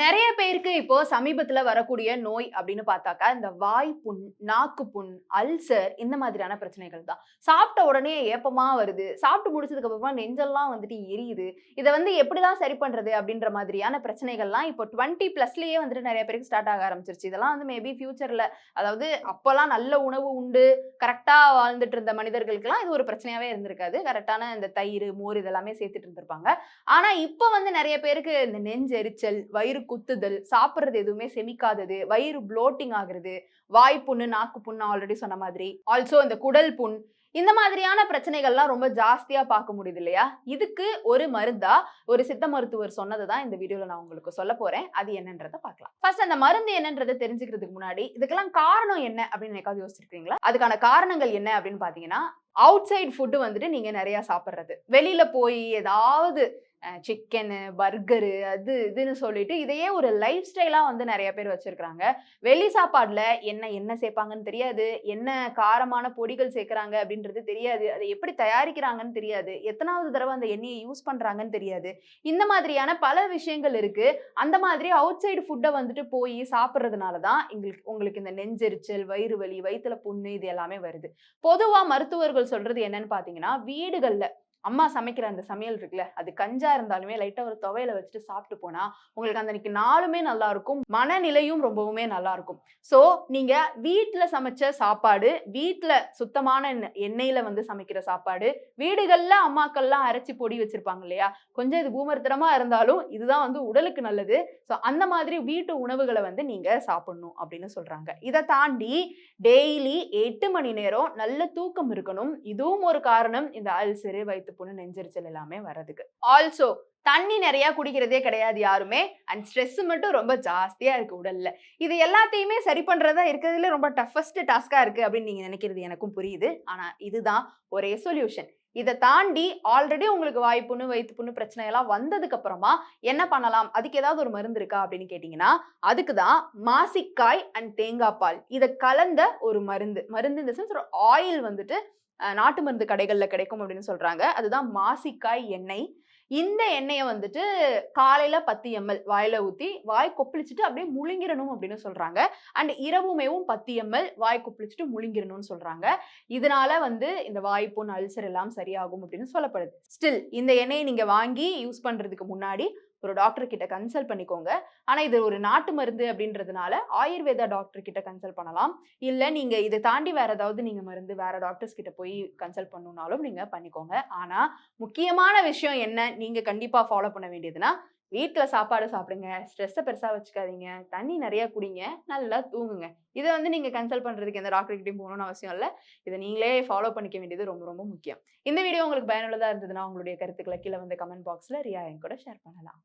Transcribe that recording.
நிறைய பேருக்கு இப்போ சமீபத்துல வரக்கூடிய நோய் அப்படின்னு பார்த்தாக்கா இந்த வாய் புண் நாக்கு புண் அல்சர் இந்த மாதிரியான பிரச்சனைகள் தான். சாப்பிட்ட உடனே ஏப்பமா வருது. சாப்பிட்டு முடிச்சதுக்கு அப்புறமா நெஞ்செல்லாம் வந்துட்டு எரியுது. இதை வந்து எப்படிதான் சரி பண்றது அப்படின்ற மாதிரியான பிரச்சனைகள்லாம் இப்போ டுவெண்ட்டி பிளஸ்லயே வந்துட்டு நிறைய பேருக்கு ஸ்டார்ட் ஆக ஆரம்பிச்சிருச்சு. இதெல்லாம் வந்து மேபி ஃபியூச்சர்ல அதாவது அப்போல்லாம் நல்ல உணவு உண்டு கரெக்டா வாழ்ந்துட்டு இருந்த மனிதர்களுக்கெல்லாம் இது ஒரு பிரச்சனையாவே இருந்திருக்காது. கரெக்டான இந்த தயிர் மோர் இதெல்லாமே சேர்த்துட்டு இருந்திருப்பாங்க. ஆனா இப்போ வந்து நிறைய பேருக்கு இந்த நெஞ்செரிச்சல் வயிறு குத்துதல் சாப்பிட்றது எதுவுமே செமிக்காதது வயிறு ப்ளோட்டிங் ஆகுறது வாய் புண்ணு நாக்கு புண்ணு ஆல்ரெடி சொன்ன மாதிரி. ஆல்சோ இந்த குடல் புண் இந்த மாதிரியான பிரச்சனைகள்லாம் ரொம்ப ஜாஸ்தியா பார்க்க முடியுது இல்லையா? இதுக்கு ஒரு மருந்தா ஒரு சித்த மருத்துவர் சொன்னது தான் இந்த வீடியோல நான் உங்களுக்கு சொல்ல போறேன். அது என்னன்றதை பார்க்கலாம். ஃபர்ஸ்ட் அந்த மருந்து என்னன்றதை தெரிஞ்சுக்கிறதுக்கு முன்னாடி இதுக்கெல்லாம் காரணம் என்ன அப்படின்னு எனக்காவது யோசிச்சிருக்கீங்களா? அதுக்கான காரணங்கள் என்ன அப்படின்னு பாத்தீங்கன்னா அவுட் சைட் ஃபுட்டு வந்துட்டு நீங்க நிறைய சாப்பிட்றது. வெளியில போய் ஏதாவது சிக்கனு பர்கரு அது இதுன்னு சொல்லிட்டு இதையே ஒரு லைஃப் ஸ்டைலாக வந்து நிறைய பேர் வச்சுருக்குறாங்க. வெளி சாப்பாடில் என்ன என்ன சேர்ப்பாங்கன்னு தெரியாது. என்ன காரமான பொடிகள் சேர்க்குறாங்க அப்படின்றது தெரியாது. அதை எப்படி தயாரிக்கிறாங்கன்னு தெரியாது. எத்தனாவது தடவை அந்த எண்ணெயை யூஸ் பண்ணுறாங்கன்னு தெரியாது. இந்த மாதிரியான பல விஷயங்கள் இருக்குது அந்த மாதிரி அவுட் சைடு ஃபுட்டை வந்துட்டு போய் சாப்பிட்றதுனால தான் எங்களுக்கு உங்களுக்கு இந்த நெஞ்செரிச்சல் வயிறு வலி வயிற்றுல புண்ணு இது எல்லாமே வருது. பொதுவாக மருத்துவர்கள் சொல்கிறது என்னன்னு பார்த்தீங்கன்னா வீடுகளில் அம்மா சமைக்கிற அந்த சமையல் இருக்குல்ல அது கஞ்சா இருந்தாலுமே லைட்டா ஒரு துவையில வச்சுட்டு சாப்பிட்டு போனா உங்களுக்கு அந்த அன்னைக்கு நாளுமே நல்லா இருக்கும் மனநிலையும் ரொம்பவுமே நல்லா இருக்கும். ஸோ நீங்க வீட்டுல சமைச்ச சாப்பாடு வீட்டுல சுத்தமான எண்ணெயில வந்து சமைக்கிற சாப்பாடு வீடுகள்ல அம்மாக்கள்லாம் அரைச்சி பொடி வச்சிருப்பாங்க இல்லையா? கொஞ்சம் இது பூமர்த்தனமா இருந்தாலும் இதுதான் வந்து உடலுக்கு நல்லது. ஸோ அந்த மாதிரி வீட்டு உணவுகளை வந்து நீங்க சாப்பிடணும் அப்படின்னு சொல்றாங்க. இதை தாண்டி டெய்லி எட்டு மணி நேரம் நல்ல தூக்கம் இருக்கணும். இதுவும் ஒரு காரணம். இந்த அல்சரு வயிற்று புண்ணு நெஞ்சரிச்சல் எல்லாமே வர்றதுக்கு. ஆல்சோ தண்ணி நிறைய குடிக்கிறதே கிடையாது யாருமே. அண்ட் ஸ்ட்ரெஸ் மட்டும் ரொம்ப ஜாஸ்தியா இருக்கு உடல்ல. இது எல்லாத்தையுமே சரி பண்றதா இருக்கிறதுல ரொம்ப டஃபஸ்ட் டாஸ்கா இருக்கு அப்படின்னு நீங்க நினைக்கிறது எனக்கும் புரியுது. ஆனா இதுதான் ஒரே சொல்யூஷன் இதை தாண்டி ஆல்ரெடி உங்களுக்கு வாய்ப்புண்ணு வயிற்று புண்ணு பிரச்சனை எல்லாம் வந்ததுக்கு அப்புறமா என்ன பண்ணலாம்? அதுக்கு ஏதாவது ஒரு மருந்து இருக்கா அப்படின்னு கேட்டிங்கன்னா அதுக்கு தான் மாசிக்காய் அண்ட் தேங்காய் பால். இதை கலந்த ஒரு மருந்து. மருந்து இந்த சென்ஸ் ஒரு ஆயில் வந்துட்டு நாட்டு மருந்து கடைகளில் கிடைக்கும் அப்படின்னு சொல்கிறாங்க அதுதான் மாசிக்காய் எண்ணெய். இந்த எண்ணெயை வந்துட்டு காலையில பத்து எம்எல் வாயில ஊத்தி வாய் கொப்பளிச்சுட்டு அப்படியே முழுங்கிடணும் அப்படின்னு சொல்றாங்க. அண்ட் இரவுமேவும் பத்து எம்எல் வாய் கொப்பளிச்சுட்டு முழுங்கிடணும்னு சொல்றாங்க. இதனால வந்து இந்த வாய்ப்புண் அல்சர் எல்லாம் சரியாகும் அப்படின்னு சொல்லப்படுது. ஸ்டில் இந்த எண்ணெயை நீங்க வாங்கி யூஸ் பண்றதுக்கு முன்னாடி ஒரு டாக்டர் கிட்ட கன்சல்ட் பண்ணிக்கோங்க. ஆனால் இது ஒரு நாட்டு மருந்து அப்படின்றதுனால ஆயுர்வேதா டாக்டர் கிட்ட கன்சல்ட் பண்ணலாம். இல்லை நீங்கள் இதை தாண்டி வேற ஏதாவது நீங்கள் மருந்து வேற டாக்டர்ஸ் கிட்ட போய் கன்சல்ட் பண்ணுனாலும் நீங்கள் பண்ணிக்கோங்க. ஆனால் முக்கியமான விஷயம் என்ன? நீங்கள் கண்டிப்பாக ஃபாலோ பண்ண வேண்டியதுன்னா வீட்டில் சாப்பாடு சாப்பிடுங்க. ஸ்ட்ரெஸ்ஸை பெருசாக வச்சுக்காதீங்க. தண்ணி நிறையா குடிங்க. நல்லா தூங்குங்க. இதை வந்து நீங்கள் கன்சல்ட் பண்ணுறதுக்கு எந்த டாக்டர்கிட்டையும் போகணும்னு அவசியம் இல்லை. இதை நீங்களே ஃபாலோ பண்ணிக்க வேண்டியது ரொம்ப ரொம்ப முக்கியம். இந்த வீடியோ உங்களுக்கு பயனுள்ளதாக இருந்ததுன்னா உங்களுடைய கருத்துக்களை கீழே வந்து கமெண்ட் பாக்ஸில் ரியா என் கூட ஷேர் பண்ணலாம்.